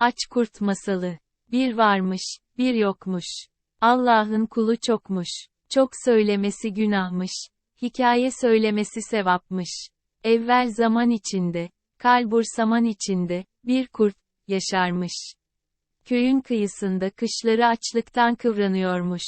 Aç Kurt Masalı Bir varmış, bir yokmuş. Allah'ın kulu çokmuş. Çok söylemesi günahmış. Hikaye söylemesi sevapmış. Evvel zaman içinde, kalbur saman içinde, bir kurt, yaşarmış. Köyün kıyısında kışları açlıktan kıvranıyormuş.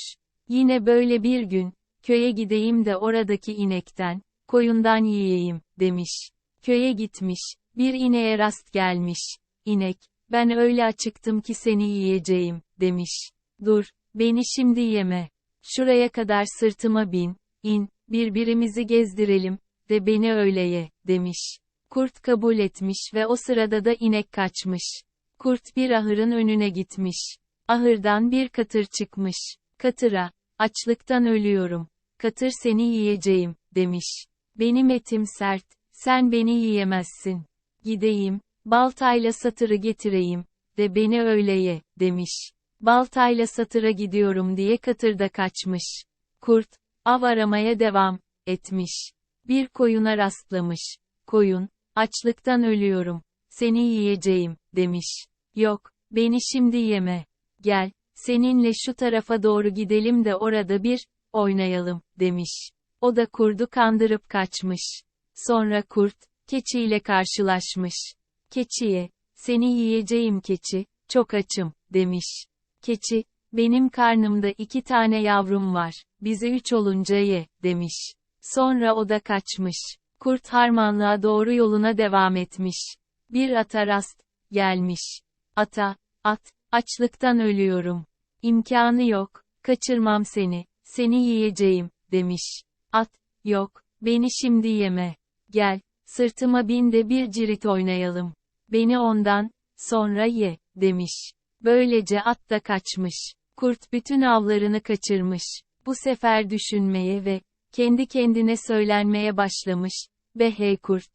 Yine böyle bir gün, köye gideyim de oradaki inekten, koyundan yiyeyim, demiş. Köye gitmiş, bir ineğe rast gelmiş. İnek, ben öyle açıktım ki seni yiyeceğim, demiş. Dur, beni şimdi yeme. Şuraya kadar sırtıma bin, in, birbirimizi gezdirelim, de beni öyle ye, demiş. Kurt kabul etmiş ve o sırada da inek kaçmış. Kurt bir ahırın önüne gitmiş. Ahırdan bir katır çıkmış. Katıra, açlıktan ölüyorum. Katır seni yiyeceğim, demiş. Benim etim sert, sen beni yiyemezsin. Gideyim, baltayla satırı getireyim, de beni öyle ye, demiş. Baltayla satıra gidiyorum diye katırda kaçmış. Kurt, av aramaya devam, etmiş. Bir koyuna rastlamış. Koyun, açlıktan ölüyorum, seni yiyeceğim, demiş. Yok, beni şimdi yeme. Gel, seninle şu tarafa doğru gidelim de orada bir, oynayalım, demiş. O da kurdu kandırıp kaçmış. Sonra kurt, keçiyle karşılaşmış. Keçiye, seni yiyeceğim keçi, çok açım, demiş. Keçi, benim karnımda iki tane yavrum var, bizi üç olunca ye, demiş. Sonra o da kaçmış. Kurt harmanlığa doğru yoluna devam etmiş. Bir ata rast, gelmiş. Ata, at, açlıktan ölüyorum. İmkanı yok, kaçırmam seni, seni yiyeceğim, demiş. At, yok, beni şimdi yeme. Gel, sırtıma bin de bir cirit oynayalım. Beni ondan, sonra ye, demiş. Böylece at da kaçmış. Kurt bütün avlarını kaçırmış. Bu sefer düşünmeye ve, kendi kendine söylenmeye başlamış. Be hey kurt.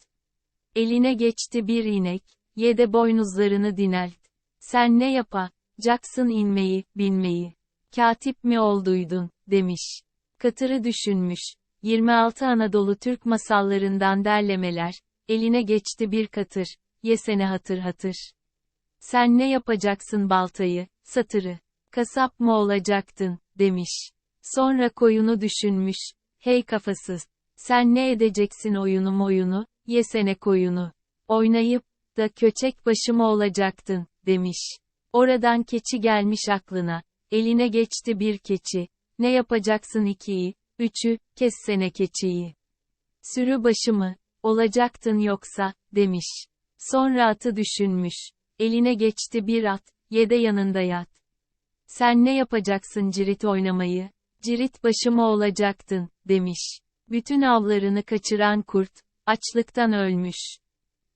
Eline geçti bir inek, ye de boynuzlarını dinelt. Sen ne yapacaksın inmeyi, binmeyi. Katip mi olduydun, demiş. Katırı düşünmüş. 26 Anadolu Türk masallarından derlemeler, eline geçti bir katır, yesene hatır hatır. Sen ne yapacaksın baltayı, satırı, kasap mı olacaktın, demiş. Sonra koyunu düşünmüş, hey kafasız, sen ne edeceksin oyunu oyunu, yesene koyunu. Oynayıp, da köçek başı mı olacaktın, demiş. Oradan keçi gelmiş aklına, eline geçti bir keçi, ne yapacaksın ikiyi, üçü, kessene keçiyi. Sürü başı mı, olacaktın yoksa, demiş. Sonra atı düşünmüş, eline geçti bir at, ye de yanında yat. Sen ne yapacaksın cirit oynamayı, cirit başı mı olacaktın, demiş. Bütün avlarını kaçıran kurt, açlıktan ölmüş.